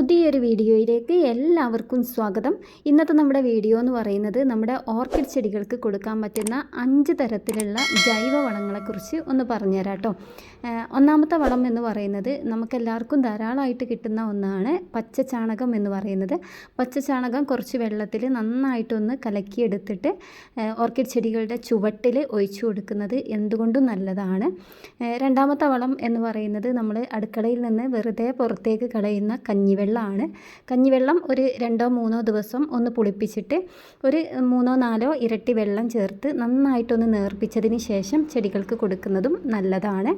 പുതിയൊരു വീഡിയോയിലേക്ക് എല്ലാവർക്കും സ്വാഗതം. ഇന്നത്തെ നമ്മുടെ വീഡിയോ എന്ന് പറയുന്നത് നമ്മുടെ ഓർക്കിഡ് ചെടികൾക്ക് കൊടുക്കാൻ പറ്റുന്ന അഞ്ച് തരത്തിലുള്ള ജൈവ വളങ്ങളെക്കുറിച്ച് ഒന്ന് പറഞ്ഞുതരാം കേട്ടോ ഒന്നാമത്തെ വളം എന്ന് പറയുന്നത് നമുക്കെല്ലാവർക്കും ധാരാളമായിട്ട് കിട്ടുന്ന ഒന്നാണ് പച്ച ചാണകം എന്ന് പറയുന്നത്. പച്ച ചാണകം കുറച്ച് വെള്ളത്തിൽ നന്നായിട്ടൊന്ന് കലക്കിയെടുത്തിട്ട് ഓർക്കിഡ് ചെടികളുടെ ചുവട്ടിൽ ഒഴിച്ചു കൊടുക്കുന്നത് എന്തുകൊണ്ടും നല്ലതാണ്. രണ്ടാമത്തെ വളം എന്ന് പറയുന്നത് നമ്മൾ അടുക്കളയിൽ നിന്ന് വെറുതെ പുറത്തേക്ക് കളയുന്ന കഞ്ഞിവെള്ളമാണ് കഞ്ഞിവെള്ളം ഒരു രണ്ടോ മൂന്നോ ദിവസം ഒന്ന് പുളിപ്പിച്ചിട്ട് ഒരു മൂന്നോ നാലോ ഇരട്ടി വെള്ളം ചേർത്ത് നന്നായിട്ടൊന്ന് നേർപ്പിച്ചതിന് ശേഷം ചെടികൾക്ക് കൊടുക്കുന്നതും നല്ലതാണ്.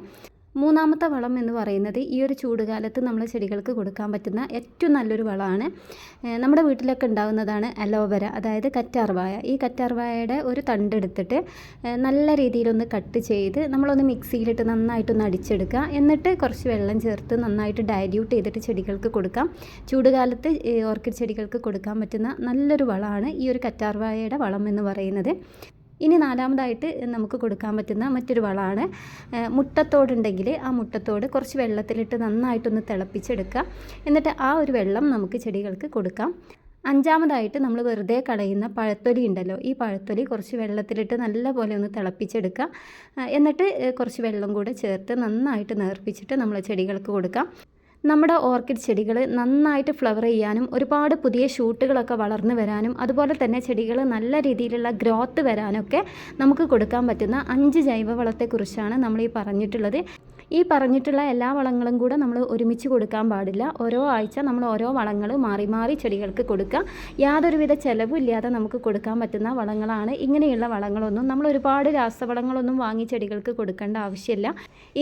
മൂന്നാമത്തെ വളം എന്ന് പറയുന്നത് ഈ ഒരു ചൂടുകാലത്ത് നമ്മൾ ചെടികൾക്ക് കൊടുക്കാൻ പറ്റുന്ന ഏറ്റവും നല്ലൊരു വളമാണ്. നമ്മുടെ വീട്ടിലൊക്കെ ഉണ്ടാകുന്നതാണ് അലോവര അതായത് കറ്റാർവായ. ഈ കറ്റാർവായയുടെ ഒരു തണ്ടെടുത്തിട്ട് നല്ല രീതിയിലൊന്ന് കട്ട് ചെയ്ത് നമ്മളൊന്ന് മിക്സിയിലിട്ട് നന്നായിട്ടൊന്ന് അടിച്ചെടുക്കുക. എന്നിട്ട് കുറച്ച് വെള്ളം ചേർത്ത് നന്നായിട്ട് ഡയല്യൂട്ട് ചെയ്തിട്ട് ചെടികൾക്ക് കൊടുക്കാം. ചൂടുകാലത്ത് ഓർക്കിഡ് ചെടികൾക്ക് കൊടുക്കാൻ പറ്റുന്ന നല്ലൊരു വളമാണ് ഈ ഒരു കറ്റാർവായയുടെ വളം എന്ന് പറയുന്നത്. ഇനി നാലാമതായിട്ട് നമുക്ക് കൊടുക്കാൻ പറ്റുന്ന മറ്റൊരു വളമാണ്. മുട്ടത്തോടുണ്ടെങ്കിൽ ആ മുട്ടത്തോട് കുറച്ച് വെള്ളത്തിലിട്ട് നന്നായിട്ടൊന്ന് തിളപ്പിച്ചെടുക്കുക. എന്നിട്ട് ആ ഒരു വെള്ളം നമുക്ക് ചെടികൾക്ക് കൊടുക്കാം. അഞ്ചാമതായിട്ട് നമ്മൾ വെറുതെ കളയുന്ന പഴത്തൊലി ഉണ്ടല്ലോ ഈ പഴത്തൊലി കുറച്ച് വെള്ളത്തിലിട്ട് നല്ലപോലെ ഒന്ന് തിളപ്പിച്ചെടുക്കുക. എന്നിട്ട് കുറച്ച് വെള്ളം കൂടെ ചേർത്ത് നന്നായിട്ട് നേർപ്പിച്ചിട്ട് നമ്മൾ ചെടികൾക്ക് കൊടുക്കാം. നമ്മുടെ ഓർക്കിഡ് ചെടികൾ നന്നായിട്ട് ഫ്ലവർ ചെയ്യാനും ഒരുപാട് പുതിയ ഷൂട്ടുകളൊക്കെ വളർന്നു വരാനും അതുപോലെ തന്നെ ചെടികൾ നല്ല രീതിയിലുള്ള ഗ്രോത്ത് വരാനൊക്കെ നമുക്ക് കൊടുക്കാൻ പറ്റുന്ന അഞ്ച് ജൈവവളത്തെക്കുറിച്ചാണ് നമ്മൾ ഈ പറഞ്ഞിട്ടുള്ളത്. ഈ പറഞ്ഞിട്ടുള്ള എല്ലാ വളങ്ങളും കൂടെ നമ്മൾ ഒരുമിച്ച് കൊടുക്കാൻ പാടില്ല. ഓരോ ആഴ്ച നമ്മൾ ഓരോ വളങ്ങൾ മാറി മാറി ചെടികൾക്ക് കൊടുക്കുക. യാതൊരുവിധ ചിലവും ഇല്ലാതെ നമുക്ക് കൊടുക്കാൻ പറ്റുന്ന വളങ്ങളാണ്. ഇങ്ങനെയുള്ള വളങ്ങളൊന്നും നമ്മൾ ഒരുപാട് രാസവളങ്ങളൊന്നും വാങ്ങി ചെടികൾക്ക് കൊടുക്കേണ്ട ആവശ്യമില്ല.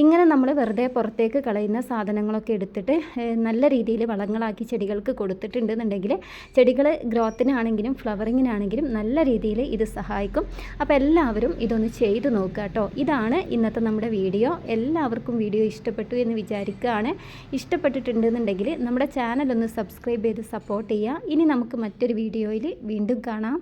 ഇങ്ങനെ നമ്മൾ വെറുതെ പുറത്തേക്ക് കളയുന്ന സാധനങ്ങളൊക്കെ എടുത്തിട്ട് ഏഹ്, നല്ല രീതിയിൽ വളങ്ങളാക്കി ചെടികൾക്ക് കൊടുത്തിട്ടുണ്ടെന്നുണ്ടെങ്കിൽ ചെടികൾ ഗ്രോത്തിനാണെങ്കിലും ഫ്ലവറിങ്ങിനാണെങ്കിലും നല്ല രീതിയിൽ ഇത് സഹായിക്കും. അപ്പോൾ എല്ലാവരും ഇതൊന്ന് ചെയ്തു നോക്കുക കേട്ടോ. ഇതാണ് ഇന്നത്തെ നമ്മുടെ വീഡിയോ. എല്ലാവർക്കും വീഡിയോ ഇഷ്ടപ്പെട്ടു എന്ന് വിചാരിക്കുകയാണ്. ഇഷ്ടപ്പെട്ടിട്ടുണ്ടെന്നുണ്ടെങ്കിൽ നമ്മുടെ ചാനൽ ഒന്ന് സബ്സ്ക്രൈബ് ചെയ്ത് സപ്പോർട്ട് ചെയ്യുക. ഇനി നമുക്ക് മറ്റൊരു വീഡിയോയിൽ വീണ്ടും കാണാം.